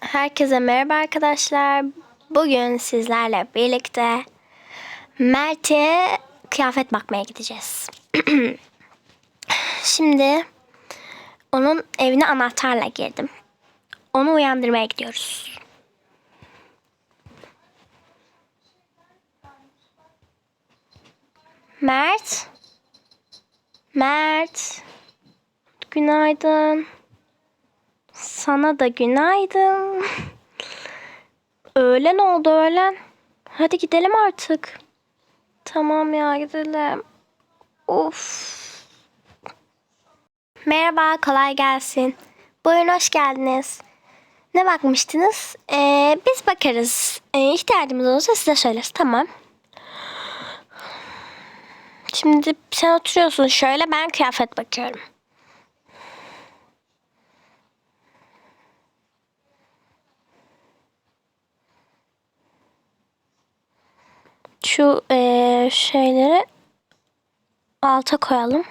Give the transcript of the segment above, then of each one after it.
Herkese merhaba arkadaşlar. Bugün sizlerle birlikte Mert'e kıyafet bakmaya gideceğiz. Şimdi onun evine anahtarla girdim. Onu uyandırmaya gidiyoruz. Mert. Mert. Günaydın. Sana da günaydın. Öğlen oldu öğlen. Hadi gidelim artık. Tamam ya gidelim. Of. Merhaba kolay gelsin. Buyurun hoş geldiniz. Ne bakmıştınız? Ee, biz bakarız. Ee, ihtiyacımız olursa size söyleriz. Tamam. Şimdi sen oturuyorsun şöyle ben kıyafet bakıyorum. Şu eee, şeyleri alta koyalım.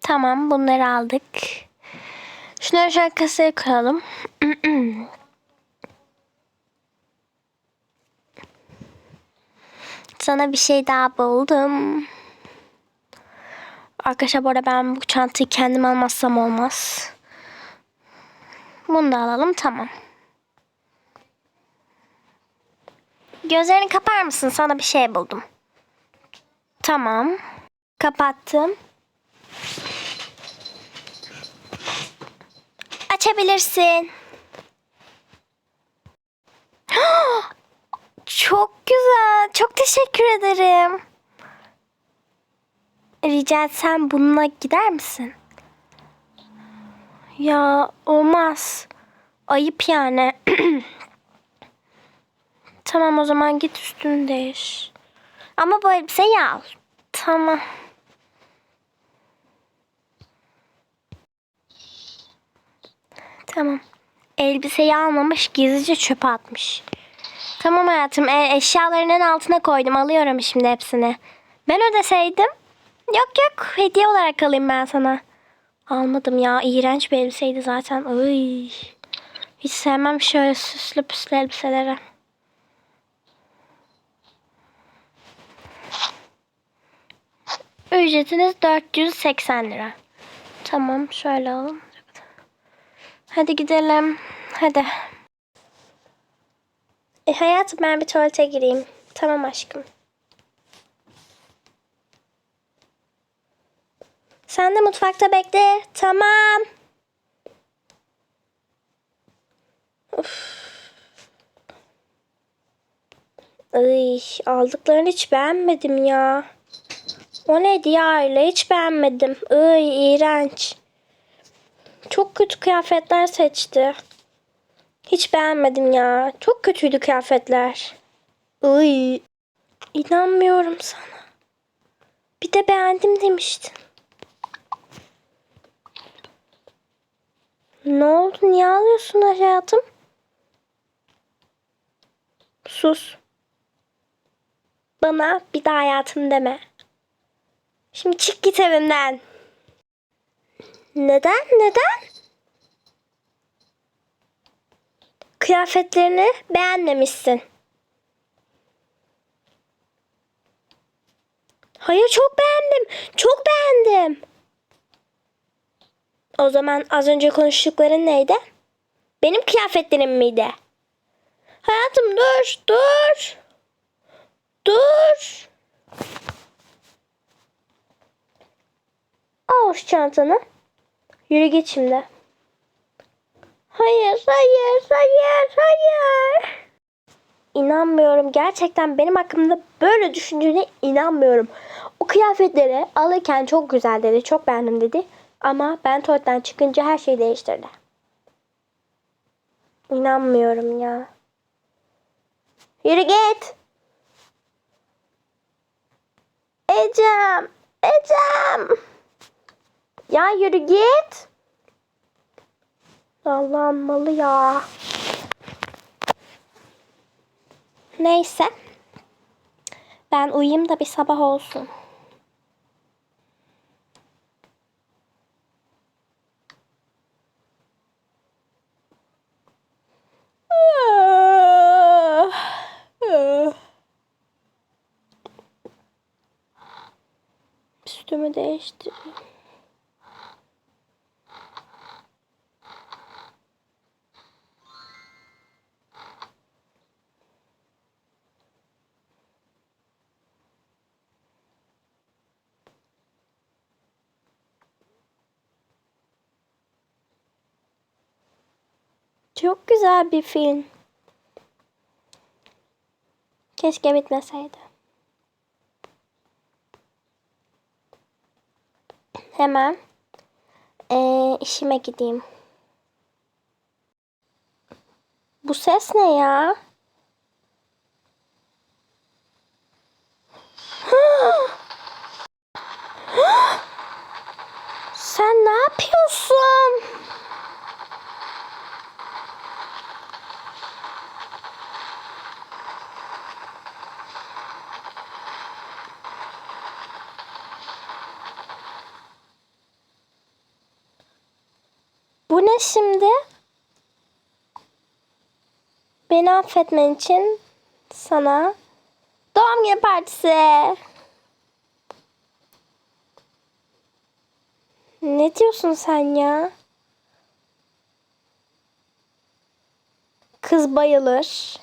Tamam bunları aldık. Şunları kasaya koyalım. Sana bir şey daha buldum. Arkadaşlar bu arada ben bu çantayı kendim almazsam olmaz. Bunu da alalım tamam. Gözlerini kapar mısın? Sana bir şey buldum. Tamam. Kapattım. Açabilirsin. Çok güzel. Çok teşekkür ederim. Rica etsem bununla gider misin? Ya olmaz. Ayıp yani. tamam o zaman git üstünü değiş. Ama bu elbiseyi al. Tamam. Tamam. Elbiseyi almamış gizlice çöpe atmış. Tamam hayatım e, eşyalarının altına koydum alıyorum şimdi hepsini. Ben ödeseydim. Yok yok hediye olarak alayım ben sana. Almadım ya iğrenç bir elbiseydi zaten. Ay. Hiç sevmem şöyle süslü püslü elbiseleri. Ücretiniz 480 lira. Tamam şöyle alalım. Hadi gidelim. Hadi. E, hayatım ben bir tuvalete gireyim. Tamam aşkım. Sen de mutfakta bekle. Tamam. Of. Ay, aldıklarını hiç beğenmedim ya. O neydi ya öyle hiç beğenmedim. Ay, iğrenç. Çok kötü kıyafetler seçti. Hiç beğenmedim ya. Çok kötüydü kıyafetler. Iy. İnanmıyorum sana. Bir de beğendim demiştin. Ne oldu? Niye ağlıyorsun hayatım? Sus. Bana bir daha hayatım deme. Şimdi çık git evimden. Neden? Neden? Kıyafetlerini beğenmemişsin. Hayır çok beğendim. Çok beğendim. O zaman az önce konuştukların neydi? Benim kıyafetlerim miydi? Hayatım dur, dur. Dur. Al şu çantanı. Yürü git şimdi. Hayır, hayır, hayır, hayır. İnanmıyorum. Gerçekten benim hakkımda böyle düşündüğüne inanmıyorum. O kıyafetleri alırken çok güzel dedi, çok beğendim dedi. Ama ben tuvaletten çıkınca her şeyi değiştirdi. İnanmıyorum ya. Yürü git. Ecem, Ecem. Ya yürü git. Allah'ım malı ya. Neyse. Ben uyuyayım da bir sabah olsun. Üstümü değiştireyim. Çok güzel bir film. Keşke bitmeseydi. Hemen eee, işime gideyim. Bu ses ne ya? Sen ne yapıyorsun? Bu ne şimdi? Beni affetmen için sana doğum günü partisi. Ne diyorsun sen ya? Kız bayılır.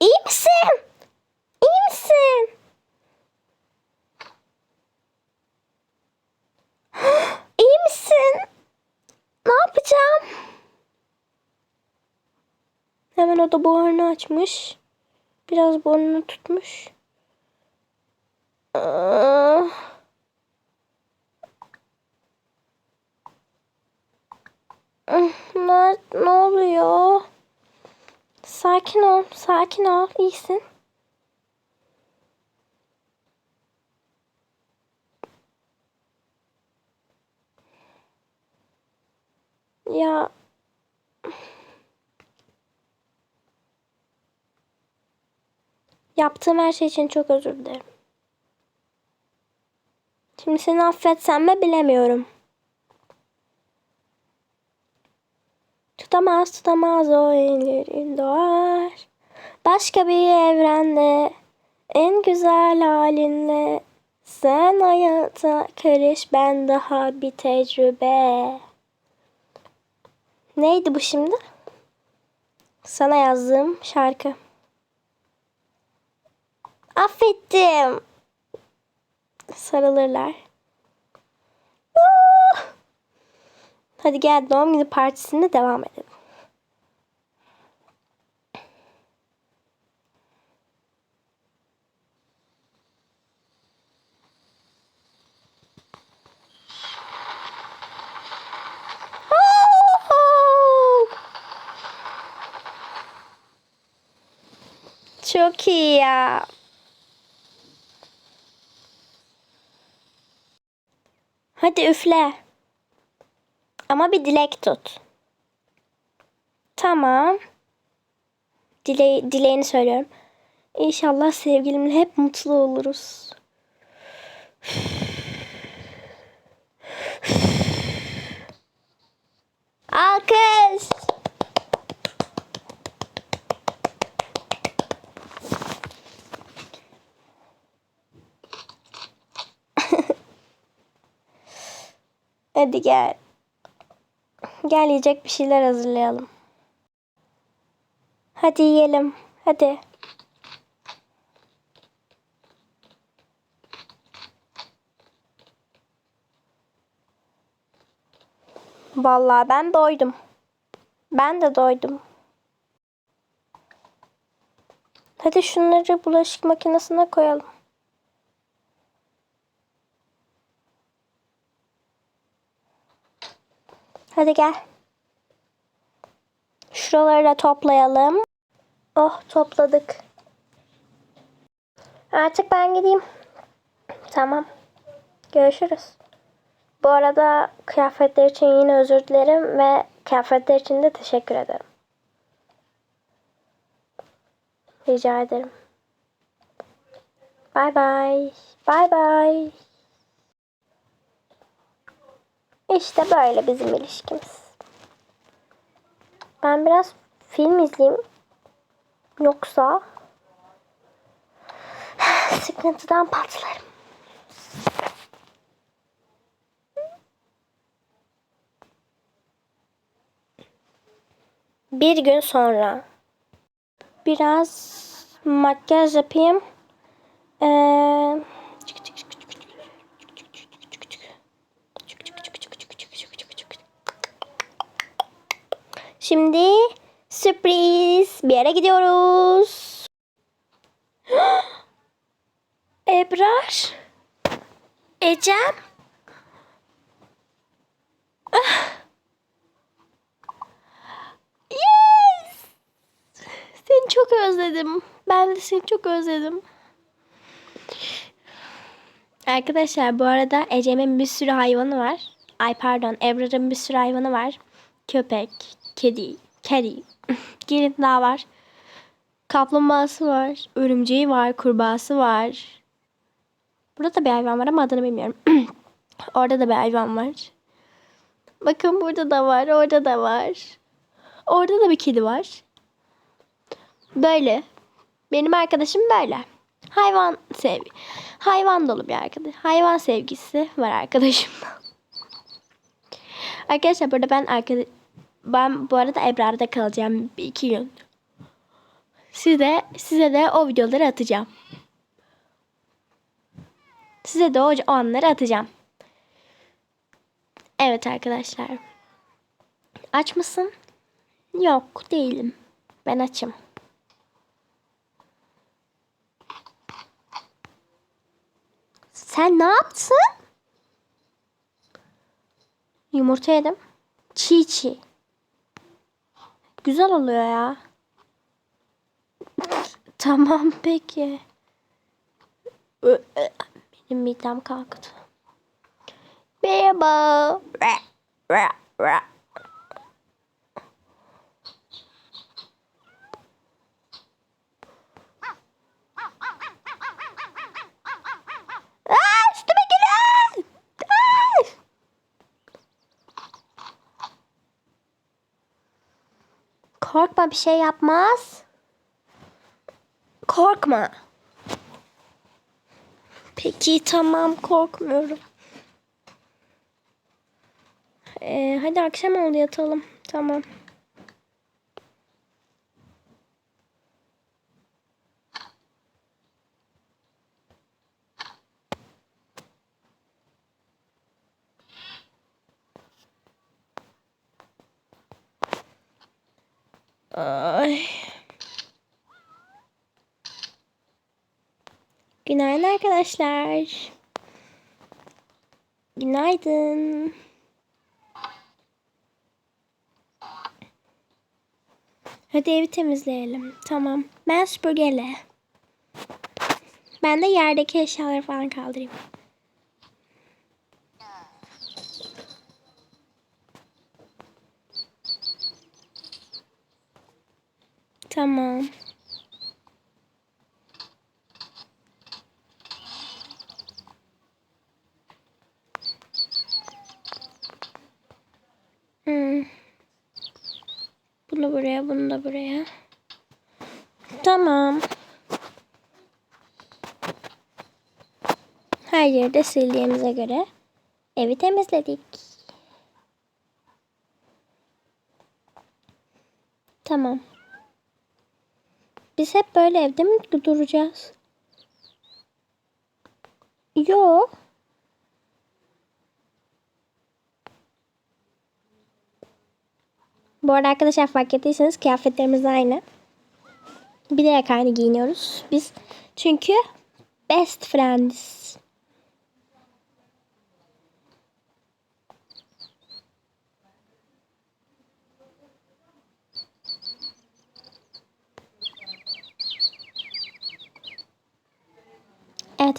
İyi misin? İyi misin? İyi misin? Ne yapacağım? Hemen o da buharını açmış. Biraz burnunu tutmuş. Ne, ne oluyor? Sakin ol, sakin ol. İyisin. Ya yaptığım her şey için çok özür dilerim. Şimdi seni affetsem mi bilemiyorum. Tutamaz tutamaz o ellerin doğar. Başka bir evrende en güzel halinle sen hayata karış ben daha bir tecrübe. Neydi bu şimdi? Sana yazdığım şarkı. Affettim. Sarılırlar. Ah! Hadi gel doğum günü partisine devam edelim. Çok iyi ya. Hadi üfle. Ama bir dilek tut. Tamam. Dile dileğini söylüyorum. İnşallah sevgilimle hep mutlu oluruz. Hadi gel. Gel yiyecek bir şeyler hazırlayalım. Hadi yiyelim. Hadi. Vallahi ben doydum. Ben de doydum. Hadi şunları bulaşık makinesine koyalım. Hadi gel. Şuraları da toplayalım. Oh topladık. Artık ben gideyim. Tamam. Görüşürüz. Bu arada kıyafetler için yine özür dilerim ve kıyafetler için de teşekkür ederim. Rica ederim. Bay bay. Bay bay. İşte böyle bizim ilişkimiz. Ben biraz film izleyeyim. Yoksa sıkıntıdan patlarım. Bir gün sonra biraz makyaj yapayım. Ee, Şimdi sürpriz bir yere gidiyoruz. Ebrar. Ecem. Ah. Yes. Seni çok özledim. Ben de seni çok özledim. Arkadaşlar bu arada Ecem'in bir sürü hayvanı var. Ay pardon Ebrar'ın bir sürü hayvanı var. Köpek, kedi, kedi. Gelin daha var. Kaplumbağası var. Örümceği var. Kurbağası var. Burada da bir hayvan var ama adını bilmiyorum. Orada da bir hayvan var. Bakın burada da var. Orada da var. Orada da bir kedi var. Böyle. Benim arkadaşım böyle. Hayvan sevgi. Hayvan dolu bir arkadaş. Hayvan sevgisi var arkadaşımda. Arkadaşlar burada ben arkadaş ben bu arada Ebrar'da kalacağım bir iki gün. Size size de o videoları atacağım. Size de o, o anları atacağım. Evet arkadaşlar. Aç mısın? Yok değilim. Ben açım. Sen ne yaptın? Yumurta yedim. Çiğ çiğ. Güzel oluyor ya. tamam peki. Benim midem kalktı. Merhaba. Korkma bir şey yapmaz. Korkma. Peki tamam korkmuyorum. Ee, hadi akşam oldu yatalım. Tamam. Ay. Günaydın arkadaşlar. Günaydın. Hadi evi temizleyelim. Tamam. Ben süpürgeyle. Ben de yerdeki eşyaları falan kaldırayım. Tamam. Hmm. Bunu buraya, bunu da buraya. Tamam. Her yeri de sildiğimize göre evi temizledik. Tamam. Biz hep böyle evde mi duracağız? Yok. Bu arada arkadaşlar fark ettiyseniz kıyafetlerimiz aynı. Bilerek aynı giyiniyoruz. Biz çünkü best friends.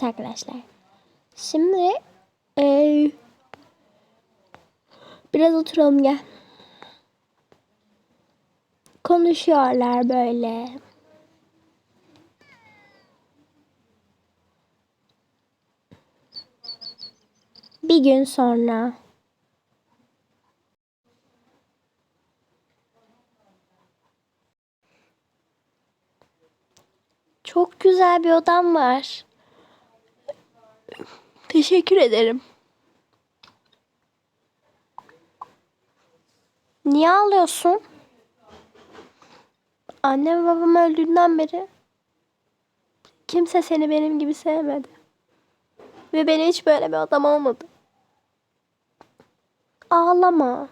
Evet arkadaşlar. Şimdi eee Biraz oturalım gel. Konuşuyorlar böyle. Bir gün sonra. Çok güzel bir odam var. Teşekkür ederim. Niye ağlıyorsun? Annem babam öldüğünden beri kimse seni benim gibi sevmedi. Ve beni hiç böyle bir adam olmadı. Ağlama.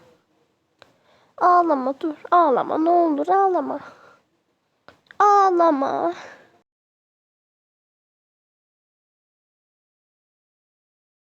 Ağlama dur. Ağlama ne olur ağlama. Ağlama.